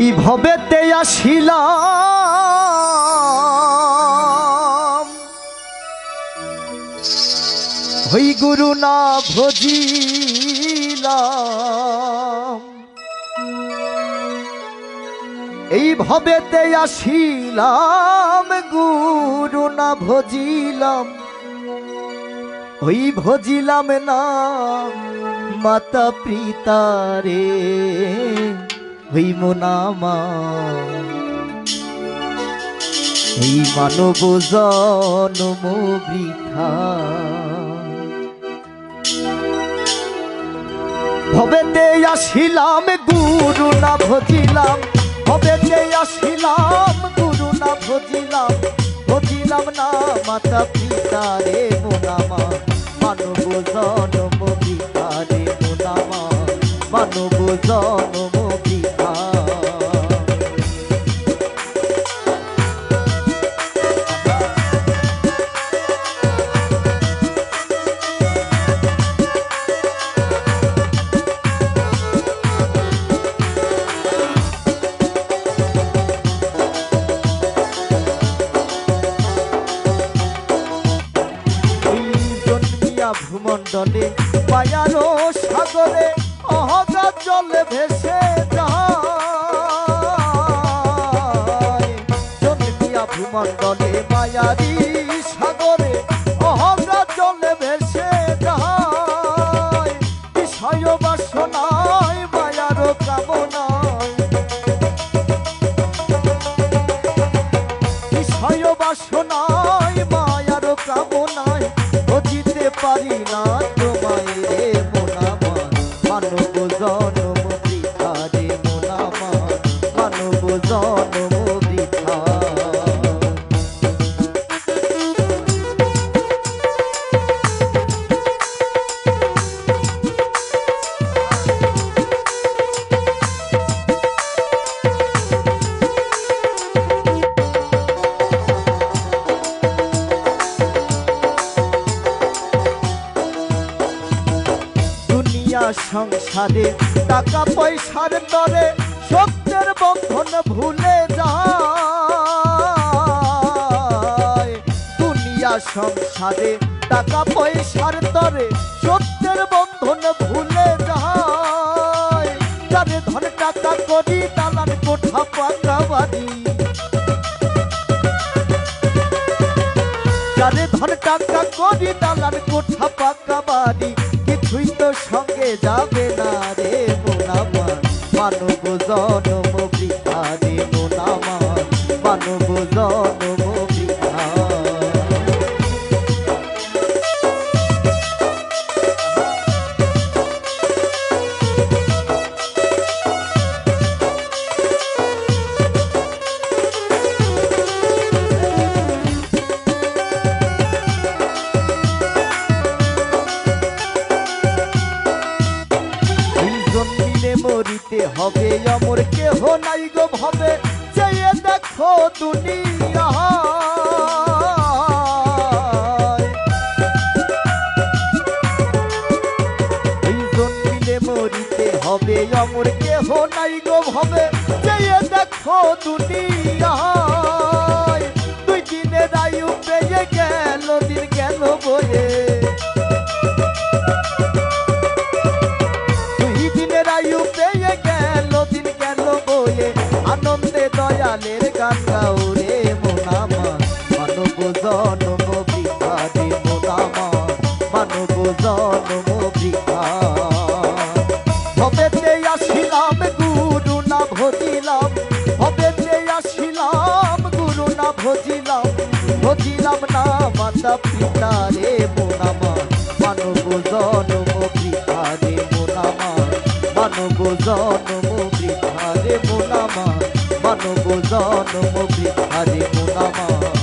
এই ভবেতে আসিলাম? হই গুরু না ভজিলাম। এই ভবেতে আসিলাম, গুরু না ভজিলাম। ওই ভজিলাম না মাতা পিতারে ওই মোনামা এই মানব জনম বৃথা ভবেতে আসিলাম গুরু না ভজিলাম। ভবেতে আসিলাম গুরু না ভজিলাম। ভজিলাম না মাতা পিতা রে মোনামা। মানব জনম বৃথা রে মোনামা। মানব জনম জন্মিয়া পায়ানো সাগরে অহজার জলে ভেসে যায়। জন্মিয়া ভূমণ্ডলে মায়ারি हसीना দুনিয়া সংসারে টাকা পয়সার তরে সত্যের বন্ধন ভুলে যায়। দুনিয়া সংসারে টাকা পয়সার তরে সত্যের বন্ধন ভুলে যায়। যারে ধন টাকা করি, দালান কোঠা পাকা বাড়ি। যারে ধর টাকা করি, দালান কোঠা পাকা বাড়ি। কিছুই তো সঙ্গে যাবে না রে মোনামা মানব জনম বৃথা রে মোনামা মানব জনম হবে অমর, কেহ নাই গো ভাবে চেয়ে দেখো দুনিয়া। মরিতে হবে অমর, কেহ নাই গো ভাবে চেয়ে দেখো দুনিয়া। দুই দিনের আয়ু পেয়ে গেল দিন গেল আনন্দে দয়ালের গান গাও রে মোনামা। মানব জনম বৃথা রে মোনামা। মানব জনম বৃথা ভবেতে আসিলাম গুরু না ভজিলাম ভবেতে আসিলাম গুরু না ভজিলাম ভজিলাম না মাতা পিতা রে মোনামা। মানব জনম বৃথা রে মোনামা। মানব জনম বৃথা হারে মোনামা মানব জন্ম বিহারে মোনামা।